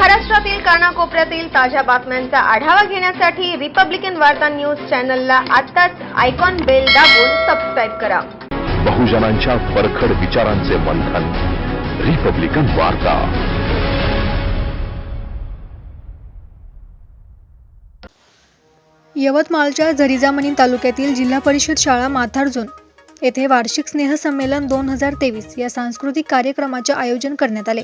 महाराष्ट्रातील कानाकोपऱ्यातील ताज्या बातम्यांचा आढावा घेण्यासाठी रिपब्लिकन वार्ता न्यूज चॅनलला आत्ताच आयकॉन बेल दाबून सबस्क्राईब करा. बहुजनांच्या परखड विचारांचे मंथन. रिपब्लिकन वार्ता. यवतमाळच्या झरिजामणी तालुक्यातील जिल्हा परिषद शाळा माथारजून येथे वार्षिक स्नेहसंमेलन दोन हजार तेवीस या सांस्कृतिक कार्यक्रमाचे आयोजन करण्यात आले.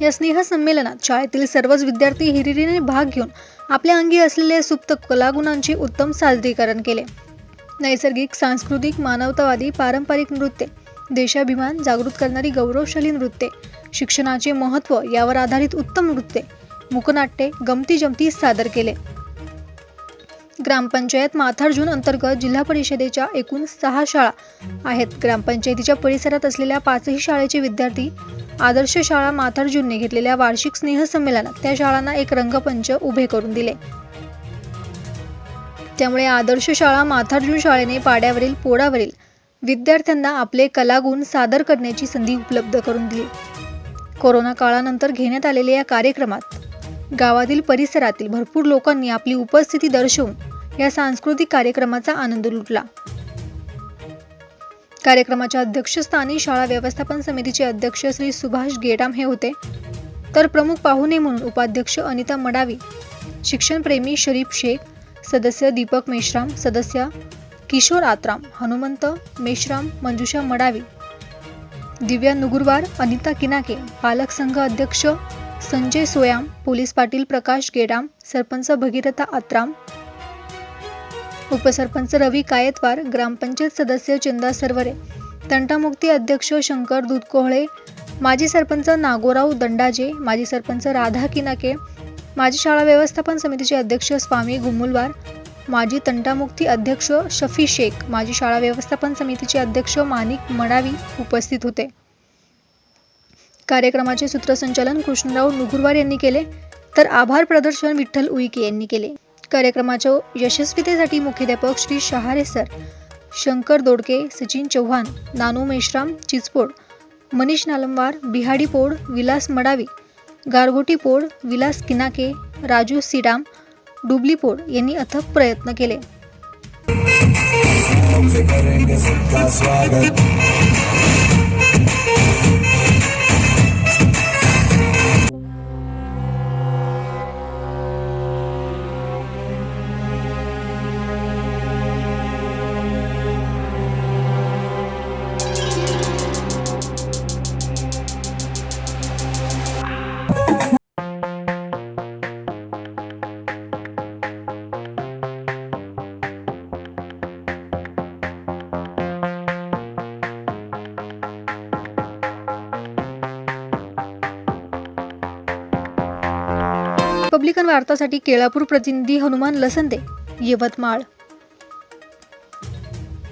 या स्नेहसंमेलनात शाळेतील सर्वच विद्यार्थी हिरिरीने भाग घेऊन आपल्या अंगी असलेल्या सुप्त कलागुणांचे उत्तम सादरीकरण केले. नैसर्गिक सांस्कृतिक मानवतावादी पारंपरिक नृत्य देशाभिमान जागृत करणारी गौरवशाली नृत्ये शिक्षणाचे महत्त्व यावर आधारित उत्तम नृत्ये मुकनाट्ये गमती जमती सादर केले. ग्रामपंचायत माथार्जून अंतर्गत जिल्हा परिषदेच्या एकूण सहा शाळा आहेत. ग्रामपंचायतीच्या परिसरात असलेल्या पाचही शाळेचे विद्यार्थी आदर्श शाळा माथार्जूनने घेतलेल्या वार्षिक स्नेहसंमेलनात त्या शाळांना एक रंगपंच उभे करून दिले. त्यामुळे आदर्श शाळा माथार्जून शाळेने पाड्यावरील पोडावरील विद्यार्थ्यांना आपले कलागुण सादर करण्याची संधी उपलब्ध करून दिली. कोरोना काळानंतर घेण्यात आलेल्या या कार्यक्रमात गावातील परिसरातील भरपूर लोकांनी आपली उपस्थिती दर्शवून या सांस्कृतिक कार्यक्रमाचा आनंद लुटला. कार्यक्रमाच्या अध्यक्षस्थानी शाळा व्यवस्थापन समितीचे अध्यक्ष श्री सुभाष गेडाम हे होते. तर प्रमुख पाहुणे म्हणून उपाध्यक्ष अनिता मडावी शिक्षणप्रेमी शरीफ शेख सदस्य दीपक मेश्राम सदस्य किशोर आत्राम हनुमंत मेश्राम मंजुषा मडावी दिव्या नुगुरवार अनिता किनाके पालक संघ अध्यक्ष संजय सोयाम पोलीस पाटील प्रकाश गेडाम सरपंच भगीरथा आत्राम उपसरपंच रवी कायतवार ग्रामपंचायत सदस्य चंदा सरवरे तंटामुक्ती अध्यक्ष शंकर दूधकोहळे माजी सरपंच नागोराव दंडाजे माजी सरपंच राधा किनाके माजी शाळा व्यवस्थापन समितीचे अध्यक्ष स्वामी गुमुलवार माजी तंटामुक्ती अध्यक्ष शफी शेख माजी शाळा व्यवस्थापन समितीचे अध्यक्ष मानिक मडावी उपस्थित होते. कार्यक्रमाचे सूत्रसंचालन कृष्णराव नुगुरवार यांनी केले तर आभार प्रदर्शन विठ्ठल उईके यांनी केले. कार्यक्रमाच्या यशस्वीतेसाठी मुख्याध्यापक श्री शहारे सर शंकर दोडके सचिन चव्हाण नानू मेश्राम चिचपोड मनीष नालमवार बिहाडी पोड विलास मडावी गारगोटी पोड विलास किनाके राजू सिडाम डुबली पोड यांनी अथक प्रयत्न केले. रिपब्लिकन वार्तासाठी केळापूर प्रतिनिधी हनुमान लसंदे यवतमाळ.